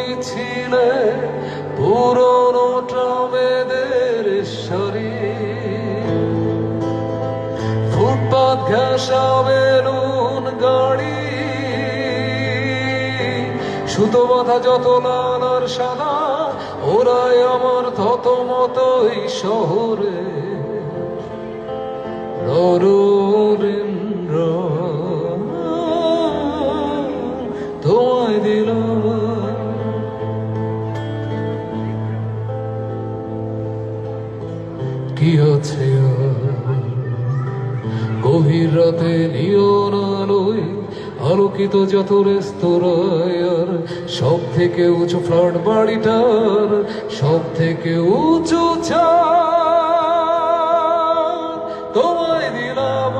মিছিলে পুরনো ট্রামেদের শরীর। ফুটপাত ঘাসাবে নুন গাড়ি। সুতো মাথা যত লাল আর সাদা, ওরাই আমার তত মতোই শহরে। নরুরিন্দ্র তোমায় দিলাম। কি আছে গভীর রাতে নিয়ন আলোয় আলোকিত যত রেস্তোরাঁয় সব থেকে উঁচু ফ্ল্যাট বাড়িটার সব থেকে উঁচু চা তোমায় দিলাম